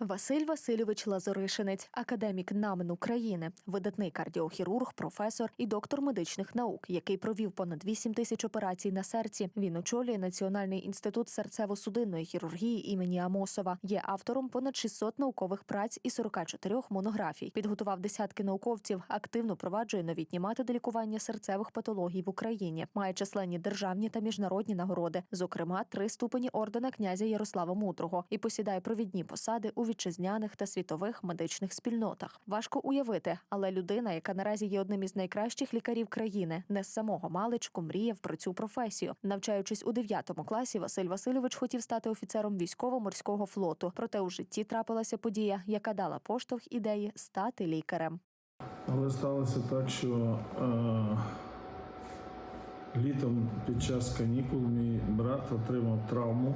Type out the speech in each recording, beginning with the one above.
Василь Васильович Лазоришинець, академік НАМН України, видатний кардіохірург, професор і доктор медичних наук, який провів понад 8 тисяч операцій на серці. Він очолює Національний інститут серцево-судинної хірургії імені Амосова. Є автором понад 600 наукових праць і 44 монографій. Підготував десятки науковців, активно проваджує новітні методи лікування серцевих патологій в Україні. Має численні державні та міжнародні нагороди, зокрема три ступені ордена князя Ярослава Мудрого, і посідає провідні посади у вітчизняних та світових медичних спільнотах. Важко уявити, але людина, яка наразі є одним із найкращих лікарів країни, не з самого маличку мріяв про цю професію. Навчаючись у 9 класі, Василь Васильович хотів стати офіцером військово-морського флоту. Проте у житті трапилася подія, яка дала поштовх ідеї стати лікарем. Але сталося так, що е, літом під час канікул мій брат отримав травму.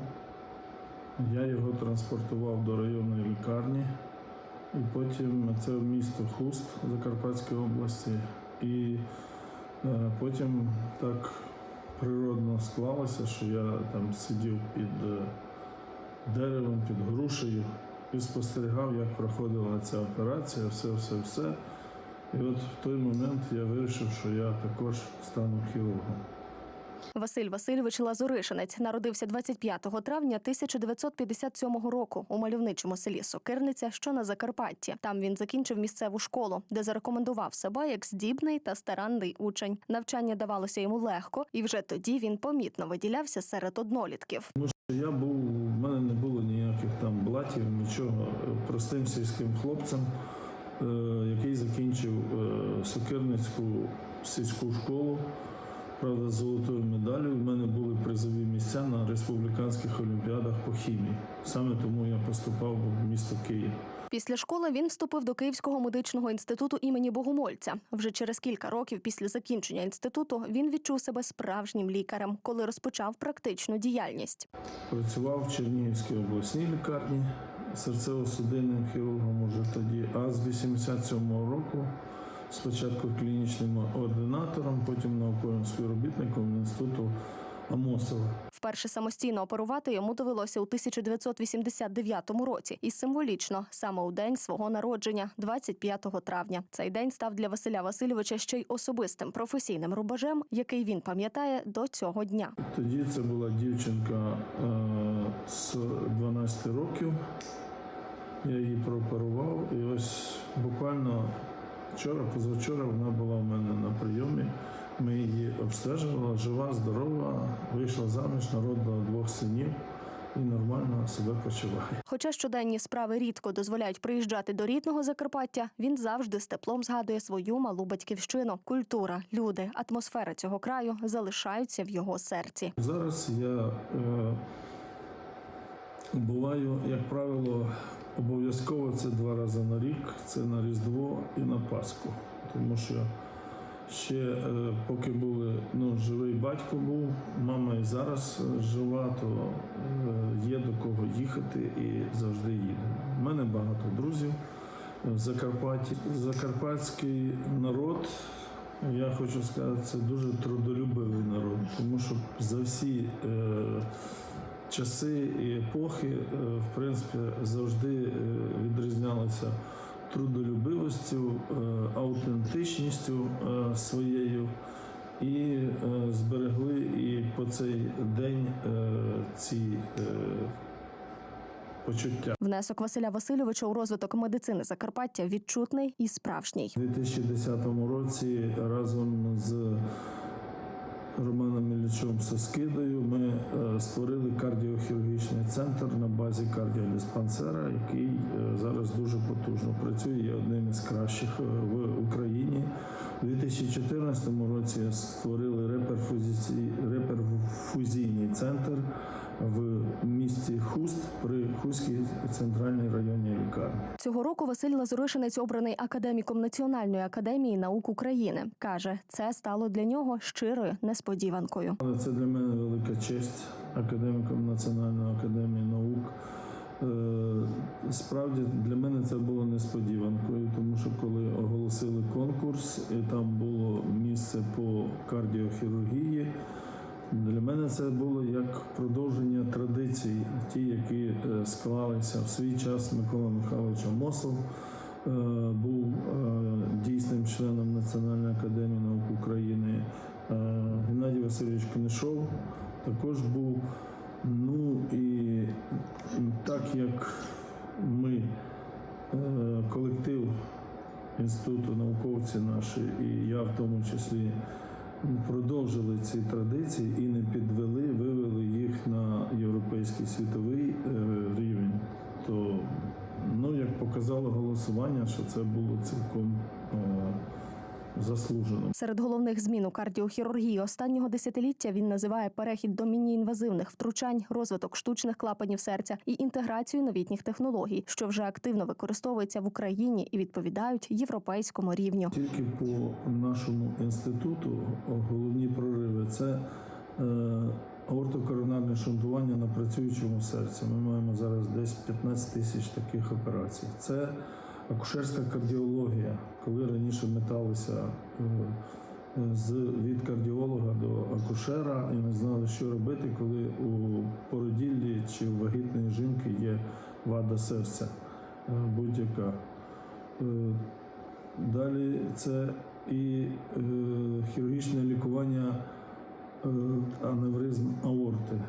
Я його транспортував до районної лікарні, і потім це місто Хуст Закарпатської області. І е, потім так природно склалося, що я там сидів під е, деревом, під грушею і спостерігав, як проходила ця операція, все, все, все. І от в той момент я вирішив, що я також стану хірургом. Василь Васильович Лазоришинець народився 25 травня 1957 року у мальовничому селі Сокирниця, що на Закарпатті. Там він закінчив місцеву школу, де зарекомендував себе як здібний та старанний учень. Навчання давалося йому легко, і вже тоді він помітно виділявся серед однолітків. Я був, в мене не було ніяких там блатів, нічого. Простим сільським хлопцем, е, який закінчив е, Сокирницьку сільську школу. Правда, з золотою медаллю. У мене були призові місця на республіканських олімпіадах по хімії. Саме тому я поступав в місто Київ. Після школи він вступив до Київського медичного інституту імені Богомольця. Вже через кілька років після закінчення інституту він відчув себе справжнім лікарем, коли розпочав практичну діяльність. Працював в Чернігівській обласній лікарні серцево-судинним хірургом уже тоді, а з 87-го року спочатку клінічним ординатором, потім науковим співробітником інституту Амосова. Вперше самостійно оперувати йому довелося у 1989 році, і символічно саме у день свого народження, 25 травня. Цей день став для Василя Васильовича ще й особистим професійним рубежем, який він пам'ятає до цього дня. Тоді це була дівчинка е, з 12 років. Я її прооперував, і ось буквально вчора, позавчора вона була в мене на прийомі. Ми її обстежували, жива, здорова, вийшла заміж, народила двох синів і нормально себе почуває. Хоча щоденні справи рідко дозволяють приїжджати до рідного Закарпаття, він завжди з теплом згадує свою малу батьківщину. Культура, люди, атмосфера цього краю залишаються в його серці. Зараз я е, буваю, як правило, обов'язково це два рази на рік. Це на Різдво і на Пасху. Тому що ще е, поки були, ну, живий батько був, мама і зараз е, жива, то е, є до кого їхати і завжди їдемо. У мене багато друзів в Закарпатті. Закарпатський народ я хочу сказати, це дуже трудолюбивий народ, тому що за всі часи і епохи, е, в принципі, завжди е, відрізнялися трудолюбивістю, е, аутентичністю своєю. І зберегли і по цей день ці почуття. Внесок Василя Васильовича у розвиток медицини Закарпаття відчутний і справжній. У 2010 році разом з Романом Іллічом Соскидою ми е, створили кардіохірургічний центр на базі кардіодиспансера, який е, зараз дуже потужно працює, є одним із кращих е, в Україні. У 2014 році створили реперфузійний центр в місті Хуст при Хустській центральній районній лікарні. Цього року Василь Лазуришинець обраний академіком Національної академії наук України. каже, це стало для нього щирою несподіванкою. Але це для мене велика честь академіком Національної академії наук. Е, Справді для мене це було несподіванкою, тому що коли оголосили конкурс, і там було місце по кардіохірургії, Для мене це було як продовження традицій, ті, які е, склалися в свій час Микола Михайлович Амосов е, був е, дійсним членом Національної академії наук України. Геннадій Васильович Книшов також був. Ну і так як ми, колектив інституту, науковці наші, і я в тому числі продовжили ці традиції і не підвели, вивели їх на європейський світовий е, рівень, то ну, як показало голосування, що це було цілком е, заслужено. Серед головних змін у кардіохірургії останнього десятиліття він називає перехід до міні-інвазивних втручань, розвиток штучних клапанів серця і інтеграцію новітніх технологій, що вже активно використовуються в Україні і відповідають європейському рівню. Тільки по нашому інституту головні прориви це е, аортокоронарне шунтування на працюючому серці. Ми маємо зараз десь 15 тисяч таких операцій. Це акушерська кардіологія, коли раніше металися е, з від кардіолога до акушера і не знали, що робити, коли у породіллі чи у вагітної жінки є вада серця е, будь-яка. Е, Далі це і хірургічне лікування аневризм аорти,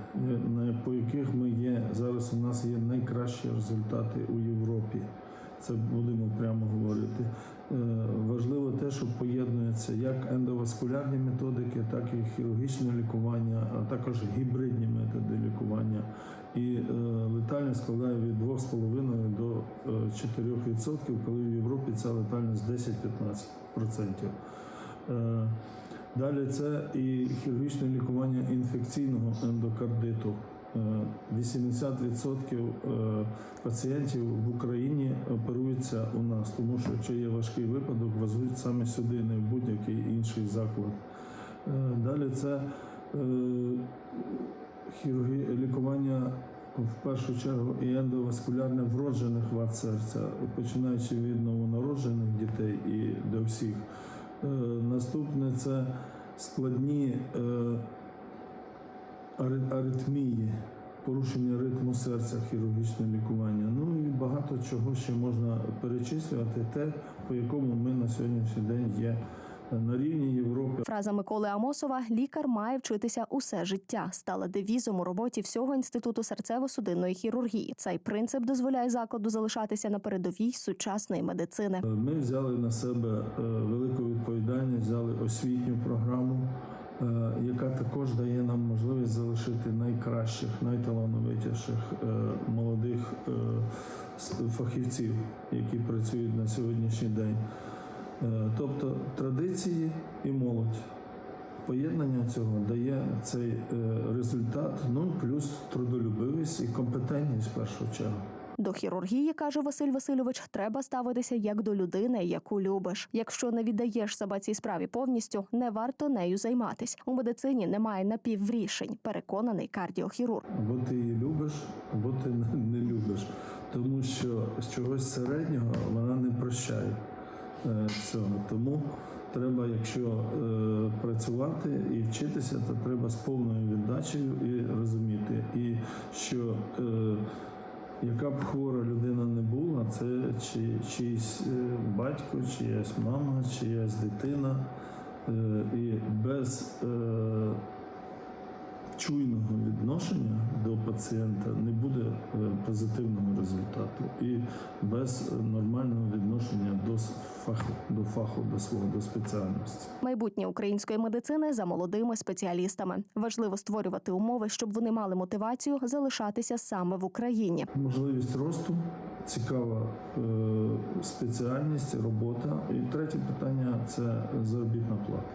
по яких ми є зараз. У нас є найкращі результати у Європі. Це будемо прямо говорити. Е, важливо те, що поєднується як ендоваскулярні методики, так і хірургічне лікування, а також гібридні методи лікування. І е, летальність складає від 2,5 до е, 4%, коли в Європі ця летальність 10-15%. Е, Далі це і хірургічне лікування інфекційного ендокардиту. Е, 80% е, пацієнтів в Україні оперуються у нас, тому що якщо є важкий випадок, везуть саме сюди, не в будь-який інший заклад. Е, Далі це е, хірургі... лікування в першу чергу і ендоваскулярне вроджених вад серця, починаючи від новонароджених дітей і до всіх. Е, Наступне це складні ари- аритмії, порушення ритму серця, хірургічне лікування. Ну і багато чого ще можна перечислювати, те, по якому ми на сьогоднішній день є на рівні Європи. Фраза Миколи Амосова Лікар має вчитися усе життя стала девізом у роботі всього інституту серцево-судинної хірургії. Цей принцип дозволяє закладу залишатися на передовій сучасної медицини. Ми взяли на себе е, велику відповідальність, взяли освітню програму, е, яка також дає нам можливість залишити найкращих, найталановитіших е, молодих е, фахівців, які працюють на сьогоднішній день. Е, Тобто традиції і молодь. Поєднання цього дає цей результат, ну плюс трудолюбивість і компетентність в першу чергу. До хірургії каже Василь Васильович, треба ставитися як до людини, яку любиш. Якщо не віддаєш себе цій справі повністю, не варто нею займатись. У медицині немає напіврішень. Переконаний кардіохірург. Або ти її любиш, або ти не- любиш. Тому що з чогось середнього вона не прощає е, цього. Тому треба, якщо е, працювати і вчитися, то треба з повною віддачею і розуміти. І що е, яка б хвора людина не була, це чи, чийсь е, батько, чиясь мама, чиясь дитина. Е, і без е, чуйного відношення до пацієнта не буде е, позитивного результату і без нормального відношення до фаху, до фаху, до свого до спеціальності. Майбутнє української медицини за молодими спеціалістами. Важливо створювати умови, щоб вони мали мотивацію залишатися саме в Україні. Можливість росту, цікава е, спеціальність, робота. І третє питання це заробітна плата.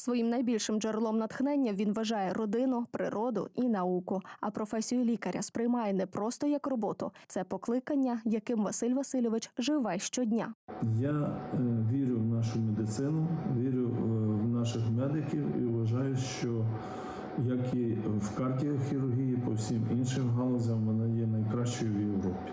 Своїм найбільшим джерелом натхнення він вважає родину, природу і науку. А професію лікаря сприймає не просто як роботу, це покликання, яким Василь Васильович живе щодня. Я е, вірю в нашу медицину, вірю е, в наших медиків і вважаю, що як і в кардіохірургії, по всім іншим галузям, вона є найкращою в Європі.